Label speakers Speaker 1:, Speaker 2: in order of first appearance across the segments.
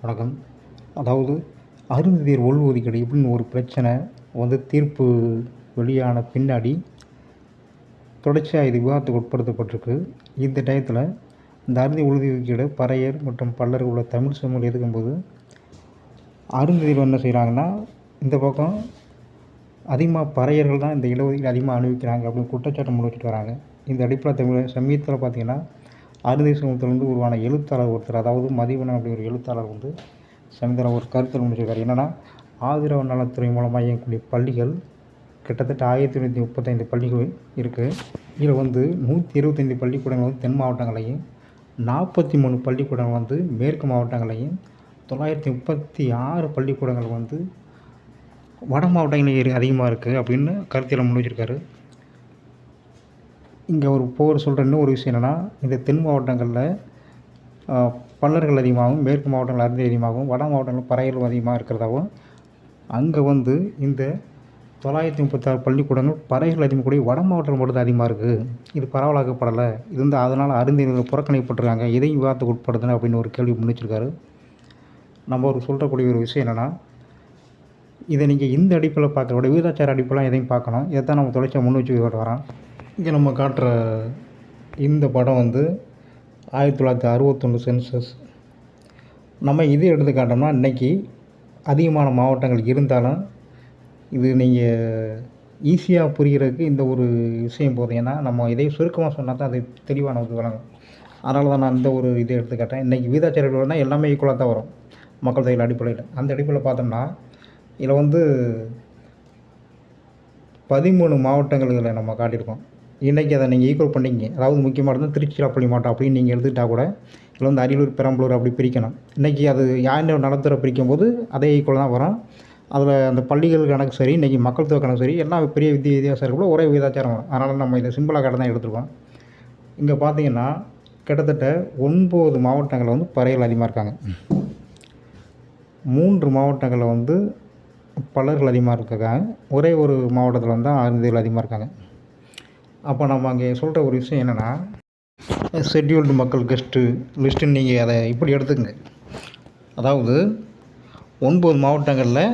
Speaker 1: வணக்கம். அதாவது அருந்ததியர் உள்ஒதுக்கீடு இப்படின்னு ஒரு பிரச்சனை வந்து தீர்ப்பு வெளியான பின்னாடி தொடர்ச்சியாக இது விவாதத்துக்கு உட்படுத்தப்பட்டிருக்கு. இந்த டயத்தில் இந்த அருந்தி உள்ஒதுக்கீடு பறையர் மற்றும் பல்லர் உள்ள தமிழ் சமூகம் எதுக்கும்போது அருந்ததியர் என்ன செய்கிறாங்கன்னா இந்த பக்கம் அதிகமாக பறையர்கள் தான் இந்த இடஒதுக்கீடு அதிகமாக அனுபவிக்கிறாங்க அப்படின்னு குற்றச்சாட்டு முன் வச்சுட்டு வராங்க. இந்த அடிப்படை தமிழ் சமீபத்தில் பார்த்திங்கன்னா அறுதி சமூகத்திலிருந்து உருவான எழுத்தாளர் ஒருத்தர் அதாவது மதிவனன் அப்படி ஒரு எழுத்தாளர் வந்து சமீபத்தில் ஒரு கருத்தில் முடிச்சிருக்காரு என்னென்னா ஆதரவு நலத்துறை மூலமாக இயங்கக்கூடிய பள்ளிகள் கிட்டத்தட்ட ஆயிரத்தி தொண்ணூற்றி முப்பத்தைந்து பள்ளிகள் இருக்குது இதில் வந்து நூற்றி இருபத்தைந்து பள்ளிக்கூடங்கள் வந்து தென் மாவட்டங்களையும் நாற்பத்தி மூணு பள்ளிக்கூடங்கள் வந்து மேற்கு மாவட்டங்களையும் தொள்ளாயிரத்தி முப்பத்தி ஆறு பள்ளிக்கூடங்கள் வந்து வட மாவட்டங்களில் அதிகமாக இருக்குது அப்படின்னு கருத்தில் முன் வச்சிருக்காரு இங்கே ஒரு போர் சொல்கிற இன்னொரு விஷயம் என்னென்னா இந்த தென் மாவட்டங்களில் பல்லர்கள் அதிகமாகவும் மேற்கு மாவட்டங்கள் அருந்தி அதிகமாகவும் வட மாவட்டங்கள் பறையலும் அதிகமாக இருக்கிறதாகவும் அங்கே வந்து இந்த தொள்ளாயிரத்தி முப்பத்தாறு பள்ளிக்கூடங்கள் பறைகள் அதிகமாக கூடிய வட மாவட்டங்கள் மட்டும் தான் அதிகமாக இருக்குது. இது பரவலாக்கப்படலை. இது வந்து அதனால் அருந்தியர்கள் புறக்கணிக்கப்பட்டிருக்காங்க. இதையும் விவாதத்துக்கு உட்படுத்தணும் அப்படின்னு ஒரு கேள்வி முன்னிச்சிருக்காரு நம்ம ஒரு சொல்கிறக்கூடிய ஒரு விஷயம் என்னென்னா இதை நீங்கள் இந்த அடிப்பில் பார்க்குற விட விகிதாச்சார அடிப்பெல்லாம் எதையும் பார்க்கணும். இதை தான் நம்ம தொடர்ச்சியாக முன் வச்சு வரோம் இங்கே நம்ம காட்டுற இந்த படம் வந்து ஆயிரத்தி தொள்ளாயிரத்தி அறுபத்தொன்று சென்சஸ். நம்ம இது எடுத்து காட்டோம்னா இன்றைக்கி அதிகமான மாவட்டங்கள் இருந்தாலும் இது நீங்கள் ஈஸியாக புரிகிறதுக்கு இந்த ஒரு விஷயம் போதும். ஏன்னா நம்ம இதை சுருக்கமாக சொன்னால் தான் அது தெளிவாக நமக்கு வழங்கும் அதனால தான் நான் இந்த ஒரு இதை எடுத்துக்காட்டேன் இன்றைக்கி வீதாச்சாரியர்கள்னால் எல்லாமே ஈக்குவலாக தான் வரும். மக்கள் தொகையில் அடிப்படையில். அந்த அடிப்படையில் பார்த்தோம்னா இதில் வந்து பதிமூணு மாவட்டங்கள் இதில் நம்ம காட்டியிருக்கோம். இன்றைக்கி அதை நீங்கள் ஈக்குவல் பண்ணிங்க. அதாவது முக்கியமானது திருச்சிராப்பள்ளி மாவட்டம் அப்படின்னு நீங்கள் எடுத்துக்கிட்டால் கூட இல்லை வந்து அரியலூர் பெரம்பலூர் அப்படி பிரிக்கணும். இன்றைக்கி அது யார் நலத்துறை பிரிக்கும் போது அதே ஈக்குவல் தான் வரும். அதில் அந்த பள்ளிகள் கணக்கு சரி இன்றைக்கி மக்கள் தொகை கணக்கு சரி எல்லாம் பெரிய வித்திய வித்தியாசம் கூட ஒரே விகிதாச்சாரம் வரும். அதனால் நம்ம இதை சிம்பிளாக கடை தான் எடுத்துருக்கோம். இங்கே பார்த்தீங்கன்னா கிட்டத்தட்ட ஒன்பது மாவட்டங்களில் வந்து பறையல் அதிகமாக இருக்காங்க. மூன்று மாவட்டங்களில் வந்து பலர்கள் அதிகமாக இருக்காங்க. ஒரே ஒரு மாவட்டத்தில் வந்து ஆறுதல் அதிகமாக இருக்காங்க. அப்போ நம்ம அங்கே சொல்கிற ஒரு விஷயம் என்னென்னா ஷெட்யூல்டு மக்கள் கெஸ்ட்டு லிஸ்ட்டுன்னு நீங்கள் அதை இப்படி எடுத்துக்கங்க. அதாவது ஒன்பது மாவட்டங்களில்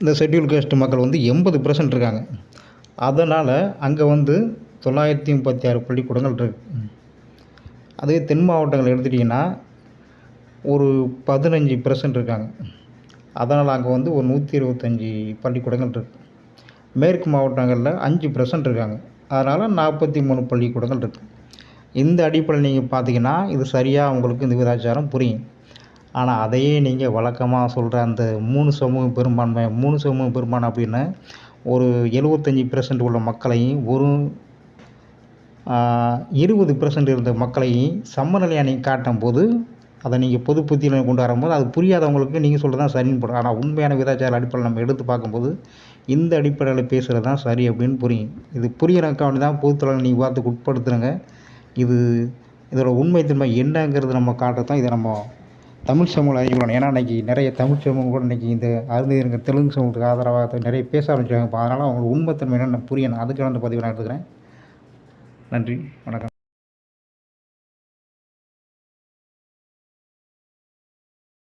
Speaker 1: இந்த ஷெட்யூல் கேஸ்ட் மக்கள் வந்து எண்பது பர்சன்ட் இருக்காங்க. அதனால் அங்கே வந்து தொள்ளாயிரத்தி முப்பத்தி ஆறு பள்ளிக்கூடங்கள் இருக்குது அதே தென் மாவட்டங்கள் எடுத்துட்டிங்கன்னா ஒரு பதினஞ்சு பர்சன்ட் இருக்காங்க. அதனால் அங்கே வந்து ஒரு நூற்றி இருபத்தஞ்சி பள்ளிக்கூடங்கள் இருக்குது மேற்கு மாவட்டங்களில் அஞ்சு பர்சன்ட் இருக்காங்க. அதனால் நாற்பத்தி மூணு பள்ளிக்கூடங்கள் இருக்குது இந்த அடிப்படையில் நீங்கள் பார்த்தீங்கன்னா இது சரியாக உங்களுக்கு இந்த விதாச்சாரம் புரியும். ஆனால் அதையே நீங்கள் வழக்கமாக சொல்கிற அந்த மூணு சமூக பெரும்பான்மை மூணு சமூக பெரும்பான்மை அப்படின்னு ஒரு எழுபத்தஞ்சி பெர்சன்ட் உள்ள மக்களையும் ஒரு இருபது பெர்சன்ட் இருந்த மக்களையும் சமநிலையாக நீங்கள் காட்டும் போது அதை நீங்கள் பொது புத்தியில் கொண்டு வரும்போது அது புரியாதவங்களுக்கு நீங்கள் சொல்கிறது தான் சரின்னு போடும் ஆனால் உண்மையான விதாச்சார அடிப்படையில் நம்ம எடுத்து பார்க்கும்போது இந்த அடிப்படையில் பேசுகிறது தான் சரி அப்படின்னு புரியும். இது புரிகிறக்காண்டி தான் பொதுத்தலை நீங்கள் வார்த்தைக்கு உட்படுத்துறங்க. இது இதோட உண்மைத்தன்மை என்னங்கிறது நம்ம காட்டுறது இதை நம்ம தமிழ் சமூகம் அறிவிக்கணும் ஏன்னா இன்றைக்கி நிறைய தமிழ் சமூகம் கூட இன்றைக்கி இந்த அருந்ததிங்க தெலுங்கு சமூகத்துக்கு ஆதரவாக நிறைய பேச ஆரம்பிச்சாங்க அதனால் அவங்களுக்கு உண்மைத்தன்மை என்னென்ன புரியணும். அதுக்கான அந்த பதிவு நான் எடுத்துக்கிறேன். நன்றி. வணக்கம்.